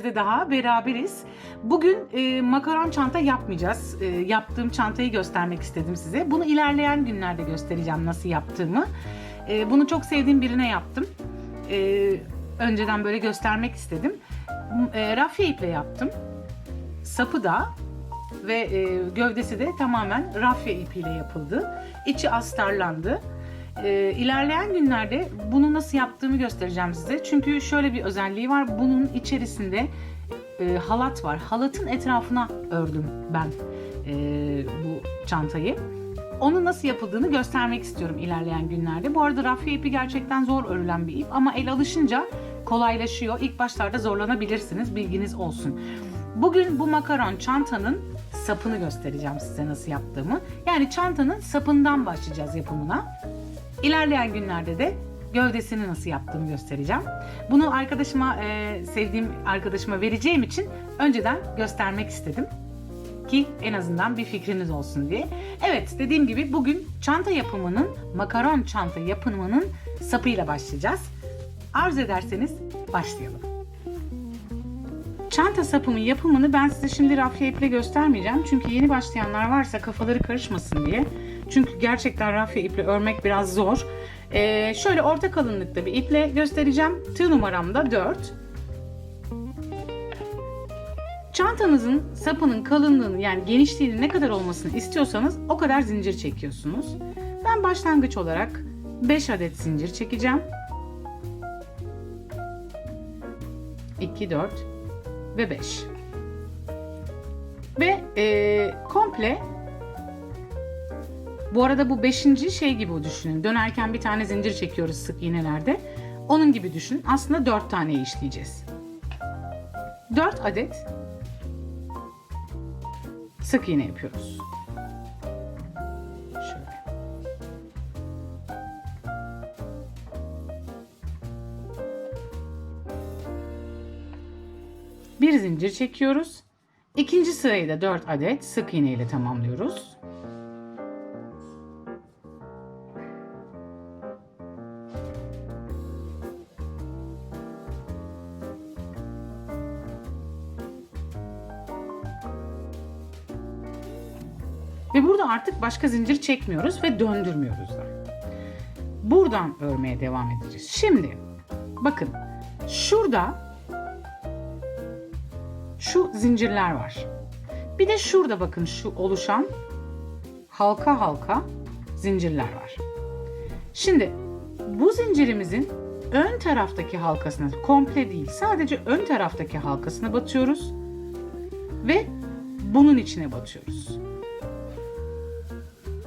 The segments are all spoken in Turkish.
Projede daha beraberiz. Bugün e, makaron çanta yapmayacağız. E, yaptığım çantayı göstermek istedim size. Bunu ilerleyen günlerde göstereceğim nasıl yaptığımı. E, bunu çok sevdiğim birine yaptım. E, önceden böyle göstermek istedim. E, rafya iple yaptım. Sapı da ve e, gövdesi de tamamen rafya ipiyle yapıldı. İçi astarlandı. E, ilerleyen günlerde bunu nasıl yaptığımı göstereceğim size. Çünkü şöyle bir özelliği var. Bunun içerisinde e, halat var. Halatın etrafına ördüm ben e, bu çantayı. Onun nasıl yapıldığını göstermek istiyorum ilerleyen günlerde. Bu arada rafya ipi gerçekten zor örülen bir ip ama el alışınca kolaylaşıyor. İlk başlarda zorlanabilirsiniz. Bilginiz olsun. Bugün bu makaron çantanın sapını göstereceğim size nasıl yaptığımı. Yani çantanın sapından başlayacağız yapımına. İlerleyen günlerde de gövdesini nasıl yaptığımı göstereceğim. Bunu arkadaşıma, e, sevdiğim arkadaşıma vereceğim için önceden göstermek istedim. Ki en azından bir fikriniz olsun diye. Evet dediğim gibi bugün çanta yapımının, makaron çanta yapımının sapıyla başlayacağız. Arzu ederseniz başlayalım. Çanta sapımın yapımını ben size şimdi rafya iple göstermeyeceğim. Çünkü yeni başlayanlar varsa kafaları karışmasın diye. Çünkü gerçekten rafya iple örmek biraz zor. Ee, şöyle orta kalınlıkta bir iple göstereceğim. Tığ numaram da 4. Çantanızın sapının kalınlığını yani genişliğini ne kadar olmasını istiyorsanız o kadar zincir çekiyorsunuz. Ben başlangıç olarak 5 adet zincir çekeceğim. 2, 4 ve 5. Ve e, komple bu arada bu beşinci şey gibi düşünün. Dönerken bir tane zincir çekiyoruz sık iğnelerde. Onun gibi düşünün. Aslında dört tane işleyeceğiz. Dört adet sık iğne yapıyoruz. Şöyle. Bir zincir çekiyoruz. İkinci sırayı da 4 adet sık iğne ile tamamlıyoruz. Artık başka zincir çekmiyoruz ve döndürmüyoruz da. Buradan örmeye devam edeceğiz. Şimdi bakın şurada şu zincirler var. Bir de şurada bakın şu oluşan halka halka zincirler var. Şimdi bu zincirimizin ön taraftaki halkasına komple değil sadece ön taraftaki halkasına batıyoruz ve bunun içine batıyoruz.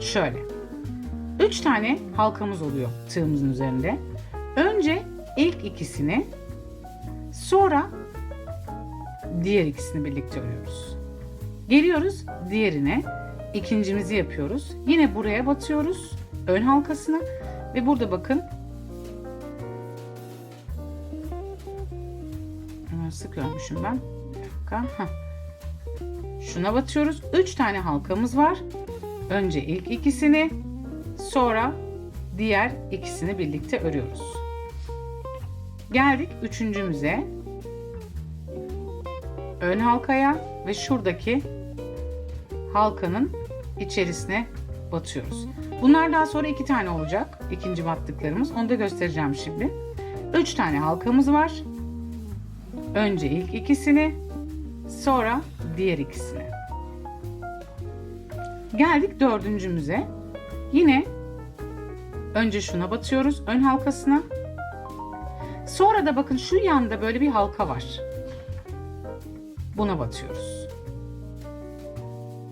Şöyle. 3 tane halkamız oluyor tığımızın üzerinde. Önce ilk ikisini sonra diğer ikisini birlikte örüyoruz. Geliyoruz diğerine. ikincimizi yapıyoruz. Yine buraya batıyoruz. Ön halkasına ve burada bakın sık örmüşüm ben. Bir dakika. Heh. Şuna batıyoruz. 3 tane halkamız var. Önce ilk ikisini, sonra diğer ikisini birlikte örüyoruz. Geldik üçüncümüze. Ön halkaya ve şuradaki halkanın içerisine batıyoruz. Bunlar daha sonra iki tane olacak. ikinci battıklarımız. Onu da göstereceğim şimdi. Üç tane halkamız var. Önce ilk ikisini, sonra diğer ikisini. Geldik dördüncümüze. Yine önce şuna batıyoruz ön halkasına. Sonra da bakın şu yanda böyle bir halka var. Buna batıyoruz.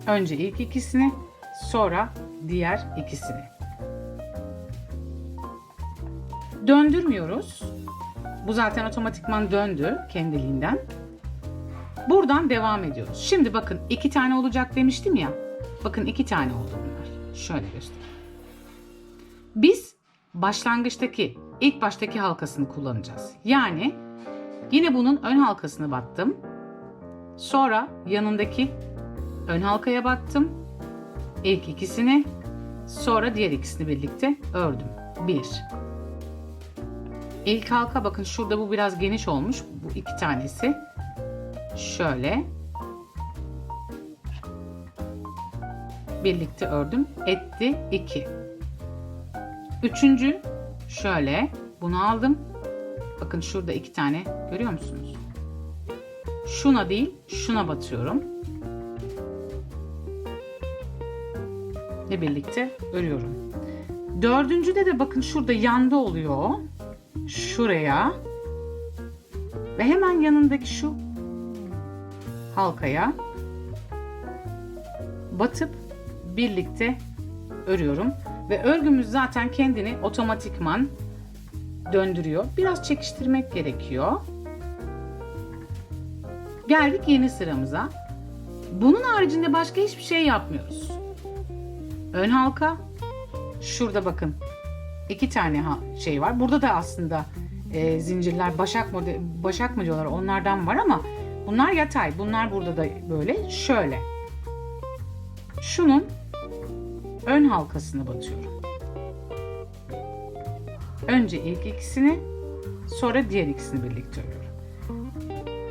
Önce ilk ikisini, sonra diğer ikisini. Döndürmüyoruz. Bu zaten otomatikman döndü kendiliğinden. Buradan devam ediyoruz. Şimdi bakın iki tane olacak demiştim ya. Bakın iki tane oldu bunlar. Şöyle göstereyim. Biz başlangıçtaki, ilk baştaki halkasını kullanacağız. Yani yine bunun ön halkasını battım. Sonra yanındaki ön halkaya battım. İlk ikisini, sonra diğer ikisini birlikte ördüm. Bir. İlk halka bakın şurada bu biraz geniş olmuş. Bu iki tanesi. Şöyle. Birlikte ördüm. Etti 2. Üçüncü şöyle. Bunu aldım. Bakın şurada iki tane görüyor musunuz? Şuna değil şuna batıyorum. Ve birlikte örüyorum. Dördüncüde de bakın şurada yanda oluyor. Şuraya. Ve hemen yanındaki şu halkaya batıp birlikte örüyorum. Ve örgümüz zaten kendini otomatikman döndürüyor. Biraz çekiştirmek gerekiyor. Geldik yeni sıramıza. Bunun haricinde başka hiçbir şey yapmıyoruz. Ön halka. Şurada bakın. iki tane şey var. Burada da aslında e, zincirler başak model başak mı diyorlar onlardan var ama bunlar yatay. Bunlar burada da böyle şöyle. Şunun ön halkasını batıyorum. Önce ilk ikisini sonra diğer ikisini birlikte örüyorum.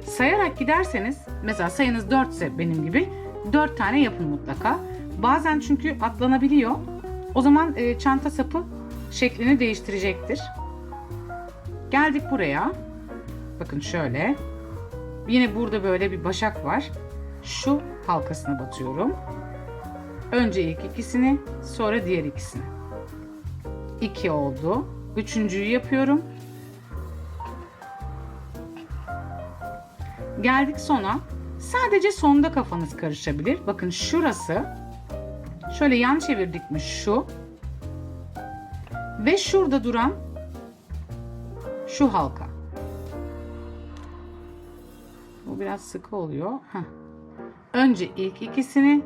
Sayarak giderseniz mesela sayınız 4 ise benim gibi 4 tane yapın mutlaka. Bazen çünkü atlanabiliyor. O zaman e, çanta sapı şeklini değiştirecektir. Geldik buraya. Bakın şöyle. Yine burada böyle bir başak var. Şu halkasına batıyorum. Önce ilk ikisini, sonra diğer ikisini. 2 oldu. Üçüncüyü yapıyorum. Geldik sona. Sadece sonda kafanız karışabilir. Bakın şurası. Şöyle yan çevirdik mi şu. Ve şurada duran şu halka. Bu biraz sıkı oluyor. Heh. Önce ilk ikisini,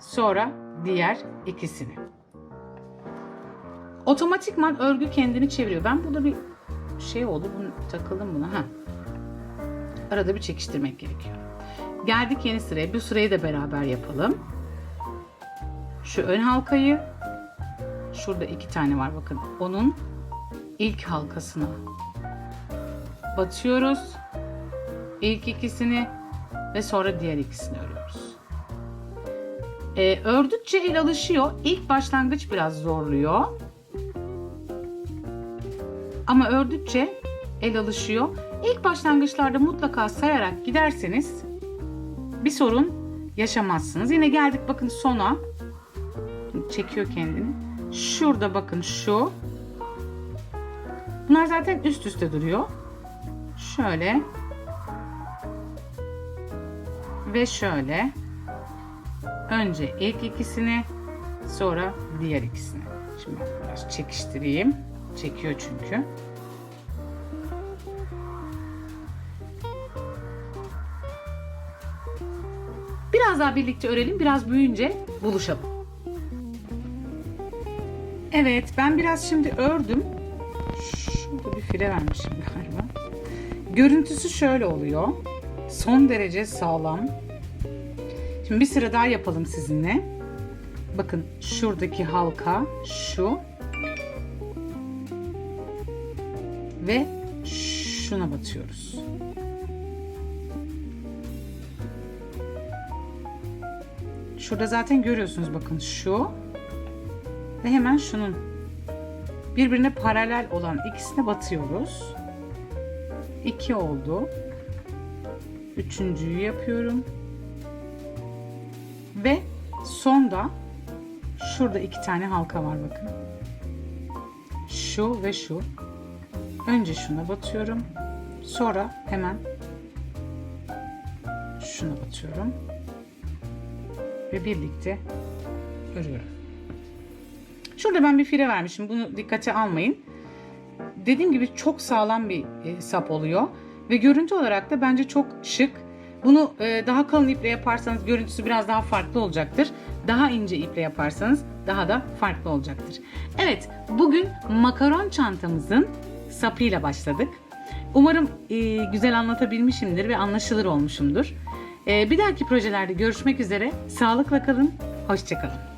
sonra diğer ikisini. Otomatikman örgü kendini çeviriyor. Ben burada bir şey oldu. Bunu takalım buna. Ha. Arada bir çekiştirmek gerekiyor. Geldik yeni sıraya. Bu sırayı da beraber yapalım. Şu ön halkayı şurada iki tane var bakın. Onun ilk halkasına batıyoruz. İlk ikisini ve sonra diğer ikisini örüyoruz. Ee, ördükçe el alışıyor. İlk başlangıç biraz zorluyor. Ama ördükçe el alışıyor. İlk başlangıçlarda mutlaka sayarak giderseniz bir sorun yaşamazsınız. Yine geldik bakın sona. Çekiyor kendini. Şurada bakın şu. Bunlar zaten üst üste duruyor. Şöyle. Ve şöyle. Önce ilk ikisini sonra diğer ikisini. Şimdi biraz çekiştireyim. Çekiyor çünkü. Biraz daha birlikte örelim. Biraz büyüyünce buluşalım. Evet ben biraz şimdi ördüm. Şurada bir file vermişim galiba. Görüntüsü şöyle oluyor. Son derece sağlam. Şimdi bir sıra daha yapalım sizinle. Bakın şuradaki halka şu. Ve şuna batıyoruz. Şurada zaten görüyorsunuz bakın şu ve hemen şunun birbirine paralel olan ikisine batıyoruz. 2 oldu. Üçüncüyü yapıyorum. Ve sonda şurada iki tane halka var bakın. Şu ve şu. Önce şuna batıyorum. Sonra hemen şuna batıyorum. Ve birlikte örüyorum. Şurada ben bir file vermişim. Bunu dikkate almayın. Dediğim gibi çok sağlam bir e, sap oluyor. Ve görüntü olarak da bence çok şık. Bunu e, daha kalın iple yaparsanız görüntüsü biraz daha farklı olacaktır. Daha ince iple yaparsanız daha da farklı olacaktır. Evet, bugün makaron çantamızın sapıyla başladık. Umarım e, güzel anlatabilmişimdir ve anlaşılır olmuşumdur. E, bir dahaki projelerde görüşmek üzere. Sağlıkla kalın, hoşçakalın.